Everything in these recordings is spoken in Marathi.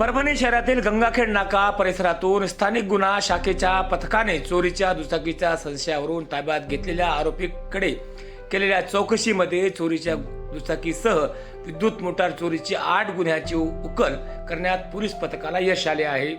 परभणी शहरातील गंगाखेड नाका परिसरातून स्थानिक गुन्हा शाखेच्या पथकाने चोरीच्या दुचाकीच्या संशयावरून ताब्यात घेतलेल्या आरोपीकडे केलेल्या चौकशीमध्ये चोरीच्या दुचाकीसह विद्युत मोटार चोरीची आठ गुन्ह्याची उकल करण्यात पोलीस पथकाला यश आले आहे.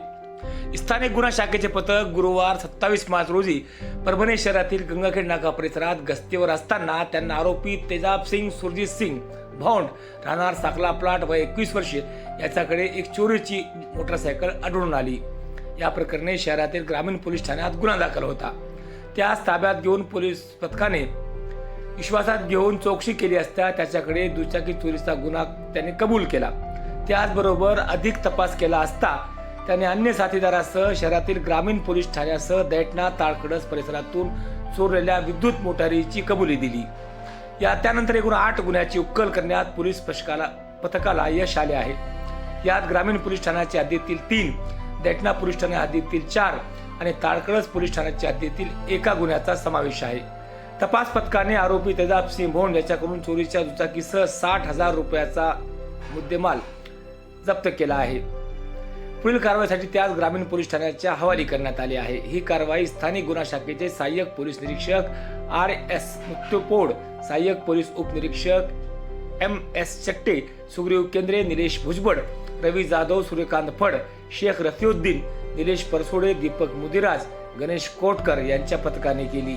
स्थानिक गुन्हा शाखेचे पथक गुरुवार सत्तावीस मार्च रोजी परभणी शहरातील गंगाखेड नाका परिसरात गस्तीवर असताना त्यांना आरोपी तेजाब सिंग सुरजित सिंग भाऊंड राहणार साकला प्लाट व एकवीस वर्षे याच्याकडे एक चोरीची मोटरसायकल आढळून आली. या प्रकरणी शहरातील ग्रामीण पोलीस ठाण्यात गुन्हा दाखल होता. त्यास ताब्यात घेऊन पोलीस पथकाने विश्वासात घेऊन चौकशी केली असता त्याच्याकडे दुचाकी चोरीचा गुन्हा त्याने कबूल केला. त्याचबरोबर अधिक तपास केला असता त्याने अन्य साथीदारासह शहरातील ग्रामीण पोलीस ठाण्यासह दैटना ताळकडस परिसरातून चोरलेल्या विद्युत मोटारीची कबुली दिली. या त्यानंतर एकूण आठ गुन्ह्याची उक्कल करण्यात पोलीस पथकाला पथकाला यश आले आहे. यात ग्रामीण पोलीस ठाण्याच्या हद्दीतील तीन दैटना पोलीस ठाण्या हद्दीतील चार आणि ताळकडस पोलीस ठाण्याच्या हद्दीतील एका गुन्ह्याचा समावेश आहे. तपास पथकाने आरोपी तेजाब सिंह भोंड याच्याकडून चोरीच्या दुचाकीसह साठ हजार रुपयाचा मुद्देमाल जप्त केला आहे. पुढील कारवाईसाठी त्यास ग्रामीण पोलीस ठाण्याच्या हवाली करण्यात आली आहे. ही कारवाई स्थानिक गुन्हा शाखेचे सहाय्यक पोलीस निरीक्षक आर एस मुक्तपोड सहाय्यक पोलीस उपनिरीक्षक एम एस चट्टे सुग्रीव केंद्रे निलेश भुजबळ रवी जाधव सूर्यकांत फड शेख रफिउद्दीन निलेश परसोडे दीपक मुदिराज गणेश कोटकर यांच्या पथकाने केली.